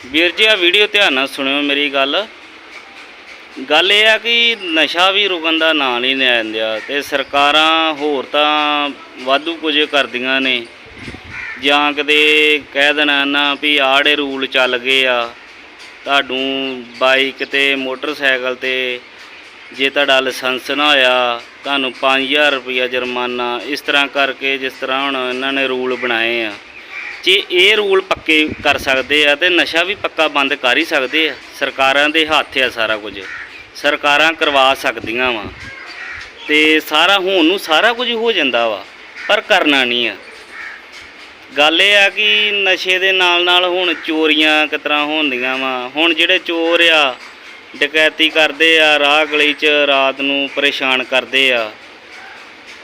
ਵੀਰ ਜੀ ਆ ਵੀਡੀਓ ਧਿਆਨ ਨਾਲ ਸੁਣਿਓ ਮੇਰੀ ਗੱਲ। ਗੱਲ ਇਹ ਆ ਕਿ ਨਸ਼ਾ ਵੀ ਰੁਕਣ ਦਾ ਨਾਂ ਨਹੀਂ ਲੈਂਦਿਆ ਤੇ ਸਰਕਾਰਾਂ ਹੋਰ ਤਾਂ ਵਾਧੂ ਕੁਝ ਕਰਦੀਆਂ ਨੇ। ਜਾਂ ਕਦੇ ਕਹਿ ਦੇਣਾ ਨਾ ਵੀ ਆੜੇ ਰੂਲ ਚੱਲ ਗਏ ਆ ਤੁਹਾਨੂੰ ਬਾਈਕ ਤੇ, ਮੋਟਰਸਾਈਕਲ ਤੇ ਜੇ ਤੁਹਾਡਾ ਲਾਇਸੈਂਸ ਨਾ ਹੋਇਆ, ਤੁਹਾਨੂੰ 5000 ਰੁਪਇਆ ਜੁਰਮਾਨਾ ਇਸ ਤਰ੍ਹਾਂ ਕਰਕੇ ਜਿਸ ਤਰ੍ਹਾਂ ਹੁਣ ਇਹਨਾਂ ਨੇ ਰੂਲ ਬਣਾਏ ਆ। ਜੇ ਇਹ ਰੂਲ ਪੱਕੇ ਕਰ ਸਕਦੇ ਆ ਤੇ ਨਸ਼ਾ ਵੀ ਪੱਕਾ ਬੰਦ ਕਰ ਹੀ ਸਕਦੇ ਆ। ਸਰਕਾਰਾਂ ਦੇ ਹੱਥ ਆ ਸਾਰਾ ਕੁਝ। ਸਰਕਾਰਾਂ ਕਰਵਾ ਸਕਦੀਆਂ ਵਾ। ਤੇ ਸਾਰਾ ਹੋਣ ਨੂੰ ਸਾਰਾ ਕੁਝ ਹੋ ਜਾਂਦਾ ਵਾ, ਪਰ ਕਰਨਾ ਨਹੀਂ ਆ। ਗੱਲ ਇਹ ਆ ਕਿ ਨਸ਼ੇ ਦੇ ਨਾਲ ਨਾਲ ਹੁਣ ਚੋਰੀਆਂ ਕਿਤਰਾ ਹੁੰਦੀਆਂ ਵਾ। ਹੁਣ ਜਿਹੜੇ ਚੋਰ ਆ, ਡਕੈਤੀ ਕਰਦੇ ਆ, ਰਾਹ ਗਲੀ 'ਚ ਰਾਤ ਨੂੰ ਪਰੇਸ਼ਾਨ ਕਰਦੇ ਆ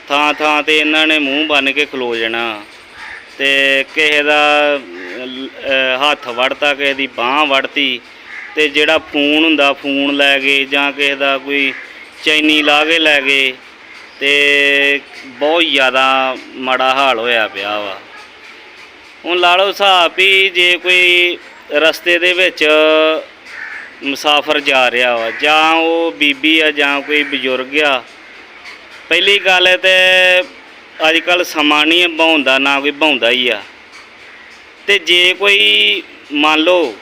ਥਾਂ ਥਾਂ ਤੇ ਇਹਨਾਂ ਨੇ ਮੂੰਹ ਬੰਨ ਕੇ ਖਲੋ ਜਾਣਾ। ਤੇ ਕਿਸੇ ਦਾ ਹੱਥ ਵੜਤਾ, ਕਿਸੇ ਦੀ ਬਾਹ ਵੜਤੀ ਤੇ ਜਿਹੜਾ ਫੋਨ ਹੁੰਦਾ, ਫੋਨ ਲੈ ਗਏ ਜਾਂ ਕਿਸੇ ਦਾ ਕੋਈ ਚੈਨੀ ਲਾ ਕੇ ਲੈ ਗਏ ਤੇ ਬਹੁਤ ਜ਼ਿਆਦਾ ਮਾੜਾ ਹਾਲ ਹੋਇਆ ਪਿਆ ਵਾ। ਹੁਣ ਲਾ ਲਓ ਹਿਸਾਬ ਵੀ ਜੇ ਕੋਈ ਰਸਤੇ ਦੇ ਵਿੱਚ ਮੁਸਾਫਰ ਜਾ ਰਿਹਾ ਵਾ, ਜਾਂ ਉਹ ਬੀਬੀ ਆ ਜਾਂ ਕੋਈ ਬਜ਼ੁਰਗ ਆ। ਪਹਿਲੀ ਗੱਲ ਹੈ ਤੇ ਅੱਜ ਕੱਲ ਸਮਾਂ ਨਹੀਂ ਬਹਾਉਂਦਾ ਨਾ ਕੋਈ ਬਹਾਉਂਦਾ ਹੀ ਆ। ਤੇ ਜੇ ਕੋਈ ਮੰਨ ਲਓ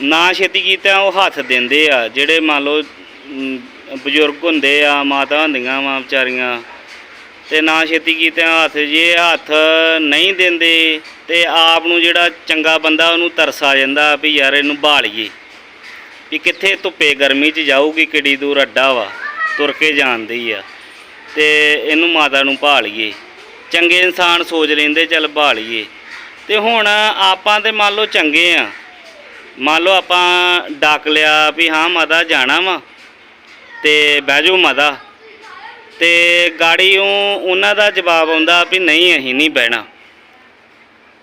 ਨਾ ਛੇਤੀ ਕੀਤਾ, ਉਹ ਹੱਥ ਦਿੰਦੇ ਆ, ਜਿਹੜੇ ਮੰਨ ਲਓ ਬਜ਼ੁਰਗ ਹੁੰਦੇ ਆ, ਮਾਤਾ ਹੁੰਦੀਆਂ ਵਾ ਵਿਚਾਰੀਆਂ, ਤੇ ਨਾ ਛੇਤੀ ਕੀਤੇ ਹੱਥ, ਜੇ ਹੱਥ ਨਹੀਂ ਦਿੰਦੇ ਤੇ ਆਪ ਨੂੰ ਜਿਹੜਾ ਚੰਗਾ ਬੰਦਾ ਉਹਨੂੰ ਤਰਸ ਆ ਜਾਂਦਾ ਵੀ ਯਾਰ ਇਹਨੂੰ ਭਾਲੀਏ। ਵੀ ਕਿੱਥੇ ਧੁੱਪੇ ਗਰਮੀ 'ਚ ਜਾਊਗੀ, ਕਿੱਡੀ ਦੂਰ ਅੱਡਾ ਵਾ, ਤੁਰ ਕੇ ਜਾਂਦੀ ਆ, ਤੇ ਇਹਨੂੰ ਮਾਤਾ ਨੂੰ ਭਾਲੀਏ। ਚੰਗੇ ਇਨਸਾਨ ਸੋਚ ਲੈਂਦੇ, ਚੱਲ ਭਾਲੀਏ। ਤੇ ਹੁਣ ਆਪਾਂ ਤੇ ਮੰਨ ਲਓ ਚੰਗੇ ਆ। ਮੰਨ ਲਓ ਆਪਾਂ ਡੱਕ ਲਿਆ ਵੀ ਹਾਂ, ਮਾਤਾ ਜਾਣਾ ਵਾ ਤੇ ਬਹਿ ਜਾਓ ਮਾਤਾ। ਤੇ ਗਾੜੀ ਉਹਨਾਂ ਦਾ ਜਵਾਬ ਆਉਂਦਾ ਵੀ ਨਹੀਂ, ਅਸੀਂ ਨਹੀਂ ਬਹਿਣਾ।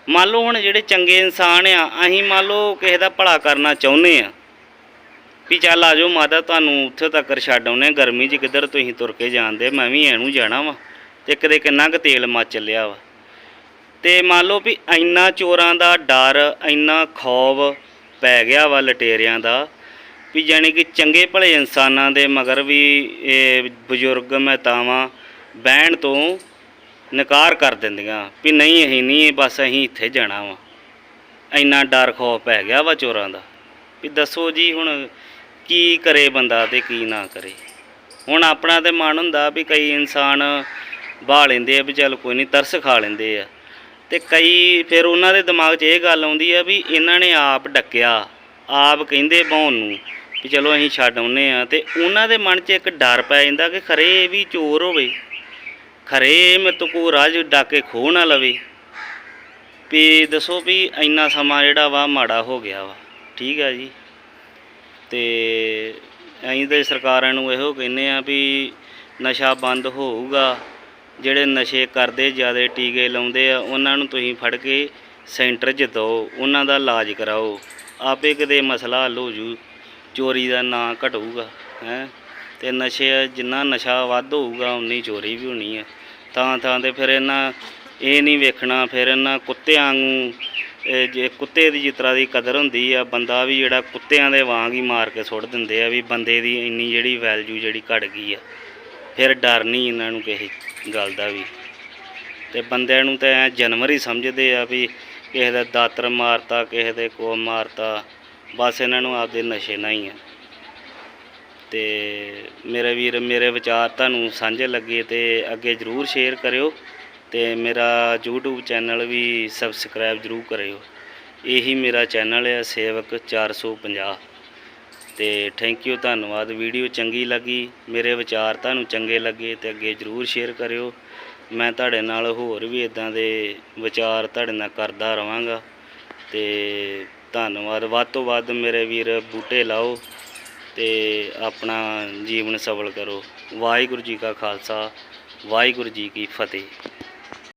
ਮੰਨ ਲਓ ਹੁਣ ਜਿਹੜੇ ਚੰਗੇ ਇਨਸਾਨ ਆ, ਅਸੀਂ ਮੰਨ ਲਓ ਕਿਸੇ ਦਾ ਭਲਾ ਕਰਨਾ ਚਾਹੁੰਦੇ ਆ। ਵੀ ਚੱਲ ਆ ਜਾਓ ਮਾਤਾ, ਤੁਹਾਨੂੰ ਉੱਥੇ ਤੱਕ ਛੱਡ ਆਉਨੇ ਗਰਮੀ 'ਚ ਕਿੱਧਰ ਤੁਸੀਂ ਤੁਰ ਕੇ ਜਾਂਦੇ? ਮੈਂ ਵੀ ਇਹਨੂੰ ਜਾਣਾ ਵਾ। ਤੇ ਕਦੇ ਕਿੰਨਾ ਕੁ ਤੇਲ ਮੱਚ ਲਿਆ ਵਾ। ਤੇ ਮੰਨ ਲਓ ਵੀ ਇੰਨਾ ਚੋਰਾਂ ਦਾ ਡਰ, ਇੰਨਾ ਖੌਫ ਪੈ ਗਿਆ ਵਾ ਲਟੇਰਿਆਂ ਦਾ ਵੀ ਜਾਣੀ ਕਿ ਚੰਗੇ ਭਲੇ ਇਨਸਾਨਾਂ ਦੇ ਮਗਰ ਵੀ ਇਹ ਬਜ਼ੁਰਗ ਮਹਿਤਾਵਾਂ ਬਹਿਣ ਤੋਂ ਨਕਾਰ ਕਰ ਦਿੰਦੀਆਂ ਵੀ ਨਹੀਂ, ਅਸੀਂ ਨਹੀਂ, ਬਸ ਅਸੀਂ ਇੱਥੇ ਜਾਣਾ ਵਾ। ਇੰਨਾ ਡਰ, ਖੌਫ ਪੈ ਗਿਆ ਵਾ ਚੋਰਾਂ ਦਾ। ਵੀ ਦੱਸੋ ਜੀ ਹੁਣ ਕੀ ਕਰੇ ਬੰਦਾ ਤੇ ਕੀ ਨਾ ਕਰੇ। ਹੁਣ ਆਪਣਾ ਤੇ ਮਨ ਹੁੰਦਾ ਵੀ ਕਈ ਇਨਸਾਨ ਬਾਹ ਲੈਂਦੇ ਆ ਵੀ ਚੱਲ ਕੋਈ ਨਹੀਂ ਤਰਸ ਖਾ ਲੈਂਦੇ ਆ। ਤੇ ਕਈ ਫਿਰ ਉਹਨਾਂ ਦੇ ਦਿਮਾਗ 'ਚ ਇਹ ਗੱਲ ਆਉਂਦੀ ਆ ਵੀ ਇਹਨਾਂ ਨੇ ਆਪ ਡੱਕਿਆ, ਆਪ ਕਹਿੰਦੇ ਬਹਾਉਣ ਨੂੰ ਵੀ ਚਲੋ ਅਸੀਂ ਛੱਡ ਆਉਨੇ ਆ ਤੇ ਉਹਨਾਂ ਦੇ ਮਨ 'ਚ ਇੱਕ ਡਰ ਪੈ ਜਾਂਦਾ ਕਿ ਖਰੇ ਇਹ ਵੀ ਚੋਰ ਹੋਵੇ, ਖਰੇ ਮੇਰੇ ਤੋਂ ਕੋਈ ਰਾਜ ਡਾਕੇ ਖੋਹ ਨਾ ਲਵੇ। ਵੀ ਦੱਸੋ ਵੀ ਇੰਨਾ ਸਮਾਂ ਜਿਹੜਾ ਵਾ ਮਾੜਾ ਹੋ ਗਿਆ ਵਾ, ਠੀਕ ਆ ਜੀ। ਤੇ ਅਸੀਂ ਤੇ ਸਰਕਾਰਾਂ ਨੂੰ ਇਹੋ ਕਹਿੰਦੇ ਆ ਵੀ ਨਸ਼ਾ ਬੰਦ ਹੋਊਗਾ ਜਿਹੜੇ ਨਸ਼ੇ ਕਰਦੇ, ਜ਼ਿਆਦਾ ਟੀਕੇ ਲਾਉਂਦੇ ਆ, ਉਹਨਾਂ ਨੂੰ ਤੁਸੀਂ ਫੜ ਕੇ ਸੈਂਟਰ 'ਚ ਦਿਓ, ਉਹਨਾਂ ਦਾ ਇਲਾਜ ਕਰਾਓ। ਆਪੇ ਕਿਤੇ ਮਸਲਾ ਹੱਲ ਹੋ ਜੂ, ਚੋਰੀ ਦਾ ਨਾਂ ਘਟੂਗਾ, ਹੈ? ਤੇ ਨਸ਼ੇ, ਜਿੰਨਾ ਨਸ਼ਾ ਵੱਧ ਹੋਊਗਾ, ਉਨੀ ਚੋਰੀ ਵੀ ਹੋਣੀ ਹੈ ਥਾਂ ਥਾਂ ਤੇ ਫਿਰ ਇਹਨਾਂ ਇਹ ਨਹੀਂ ਵੇਖਣਾ, ਫਿਰ ਇਹਨਾਂ ਕੁੱਤਿਆਂ ਨੂੰ ਜੇ ਕੁੱਤੇ ਦੀ ਜਿਸ ਤਰ੍ਹਾਂ ਦੀ ਕਦਰ ਹੁੰਦੀ ਆ, ਬੰਦਾ ਵੀ ਜਿਹੜਾ ਕੁੱਤਿਆਂ ਦੇ ਵਾਂਗ ਹੀ ਮਾਰ ਕੇ ਸੁੱਟ ਦਿੰਦੇ ਆ, ਵੀ ਬੰਦੇ ਦੀ ਇੰਨੀ ਜਿਹੜੀ ਵੈਲਿਊ ਜਿਹੜੀ ਘਟ ਗਈ ਆ। ਫਿਰ ਡਰ ਨਹੀਂ ਇਹਨਾਂ ਨੂੰ ਕਿਸੇ। ਗੱਲ ਦਾ ਵੀ। ਤੇ ਬੰਦਿਆਂ ਨੂੰ ਤਾਂ ਐਂ ਜਾਨਵਰ ਹੀ ਸਮਝਦੇ ਆ ਵੀ ਕਿਸੇ ਦਾ ਦਾਤਰ ਮਾਰਤਾ, ਕਿਸੇ ਦੇ ਕੋ ਮਾਰਤਾ। ਬਸ ਇਹਨਾਂ ਨੂੰ ਆਪਦੇ ਨਸ਼ੇ ਨਾਲ ਹੀ ਆ। ਤੇ ਮੇਰੇ ਵੀਰ, ਮੇਰੇ ਵਿਚਾਰ ਤੁਹਾਨੂੰ ਸਾਂਝੇ ਲੱਗੇ ਤੇ ਅੱਗੇ ਜਰੂਰ ਸ਼ੇਅਰ ਕਰਿਓ। ਤੇ ਮੇਰਾ YouTube ਚੈਨਲ ਵੀ ਸਬਸਕ੍ਰਾਈਬ ਜਰੂਰ ਕਰਿਓ। ਇਹੀ ਮੇਰਾ ਚੈਨਲ ਹੈ ਸੇਵਕ 450 ਤੇ ਥੈਂਕ ਯੂ ਧੰਨਵਾਦ। ਵੀਡੀਓ ਚੰਗੀ ਲੱਗੀ, ਮੇਰੇ ਵਿਚਾਰ ਤੁਹਾਨੂੰ ਚੰਗੇ ਲੱਗੇ ਤੇ ਅੱਗੇ ਜਰੂਰ ਸ਼ੇਅਰ ਕਰਿਓ। ਮੈਂ ਤੁਹਾਡੇ ਨਾਲ ਹੋਰ ਵੀ ਇਦਾਂ ਦੇ ਵਿਚਾਰ ਤੁਹਾਡੇ ਨਾਲ ਕਰਦਾ ਰਵਾਂਗਾ ਤੇ ਧੰਨਵਾਦ। ਵੱਧ ਤੋਂ ਵੱਧ ਮੇਰੇ ਵੀਰ ਬੂਟੇ ਲਾਓ ਤੇ ਆਪਣਾ ਜੀਵਨ ਸਫਲ ਕਰੋ। ਵਾਹਿਗੁਰੂ ਜੀ ਕਾ ਖਾਲਸਾ, ਵਾਹਿਗੁਰੂ ਜੀ ਕੀ ਫਤਿਹ।